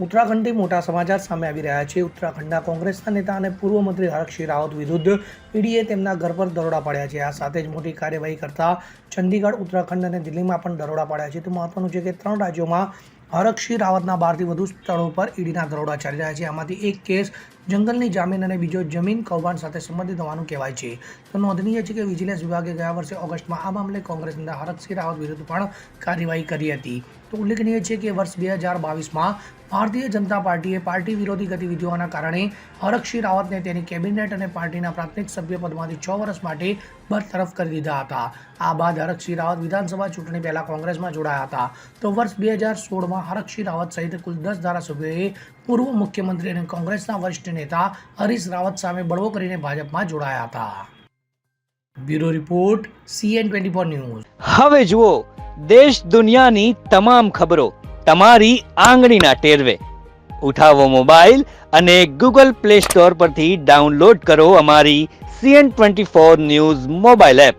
ઉત્તરાખંડથી મોટા સમાચાર સામે આવી રહ્યા છે. ઉત્તરાખંડના કોંગ્રેસના નેતા અને પૂર્વ મંત્રી હરકસિંહ રાવત વિરુદ્ધ ઈડીએ તેમના ઘર પર દરોડા પાડ્યા છે. આ સાથે જ મોટી કાર્યવાહી કરતા ચંદીગઢ, ઉત્તરાખંડ અને દિલ્હીમાં પણ દરોડા પાડ્યા છે. તો મહત્વનું છે કે ત્રણ રાજ્યોમાં હરકસિંહ રાવતના બારથી વધુ સ્થળો પર ઈડીના દરોડા ચાલી રહ્યા છે. આમાંથી એક કેસ જંગલની જામીન અને બીજો જમીન કૌભાંડ સાથે સંબંધિત હોવાનું કહેવાય છે. તો નોંધનીય છે કે વિજિલન્સ વિભાગે ગયા વર્ષે ઓગસ્ટમાં આ મામલે કોંગ્રેસ નેતા હરકસિંહ રાવત વિરુદ્ધ પણ કાર્યવાહી કરી હતી. તો ઉલ્લેખનીય છે કે વર્ષ બે હજાર બાવીસમાં ભારતીય જનતા પાર્ટીએ પાર્ટી વિરોધી ગતિવિધિઓના કારણે હરકસિંહ રાવતને તેની કેબિનેટ અને પાર્ટીના પ્રાથમિક સભ્ય પદમાંથી છ વર્ષ માટે બરતરફ કરી દીધા હતા. આ બાદ હરકસિંહ રાવત વિધાનસભા ચૂંટણી પહેલા કોંગ્રેસમાં જોડાયા હતા. તો વર્ષ બે હજાર સોળમાં હરકસિંહ રાવત સહિત કુલ દસ ધારાસભ્યોએ પૂર્વ મુખ્યમંત્રી અને કોંગ્રેસના વરિષ્ઠ નેતા હરીશ રાવત સામે બળવો કરીને ભાજપમાં જોડાયા હતા. Bureau report, CN twenty four news. હવે જુઓ, દેશ દુનિયાની તમામ ખબરો તમારી આંગળીના ટેરવે. ઉઠાવો મોબાઈલ અને ગૂગલ પ્લે સ્ટોર પરથી ડાઉનલોડ કરો અમારી CN twenty four news mobile app.